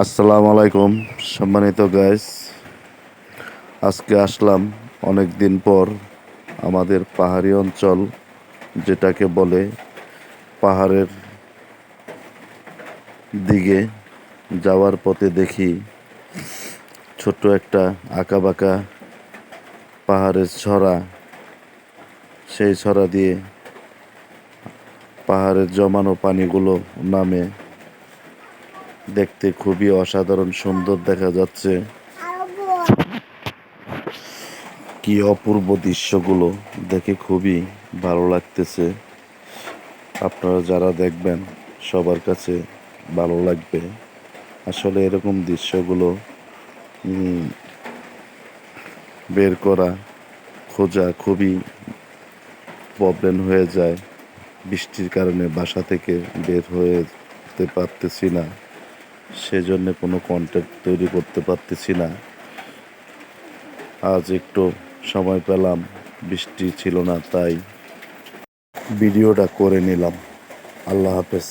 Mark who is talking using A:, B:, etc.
A: আসসালামু আলাইকুম, সম্মানিত গাইস আজকে আসলাম অনেক দিন পর আমাদের পাহাড়ি অঞ্চল, যেটাকে বলে পাহাড়ের দিকে যাওয়ার পথে দেখি ছোট্ট একটা আঁকাবাঁকা পাহাড়ের ছড়া। সেই ছড়া দিয়ে পাহাড়ের জমানো পানিগুলো নামে দেখতে খুবই অসাধারণ, সুন্দর দেখা যাচ্ছে। কি অপূর্ব দৃশ্যগুলো, দেখে খুবই ভালো লাগতেছে। আপনারা যারা দেখবেন, সবার কাছে ভালো লাগবে। আসলে এরকম দৃশ্যগুলো বের করা, খোঁজা খুবই প্রবলেম হয়ে যায়। বৃষ্টির কারণে বাসা থেকে বের হতে পারতেছি না। সেজন্য কোনো কন্টেন্ট তৈরি করতে পারতেছি না। আজ একটু সময় পেলাম, বৃষ্টি ছিল না, তাই ভিডিওটা করে নিলাম। আল্লাহ হাফেজ।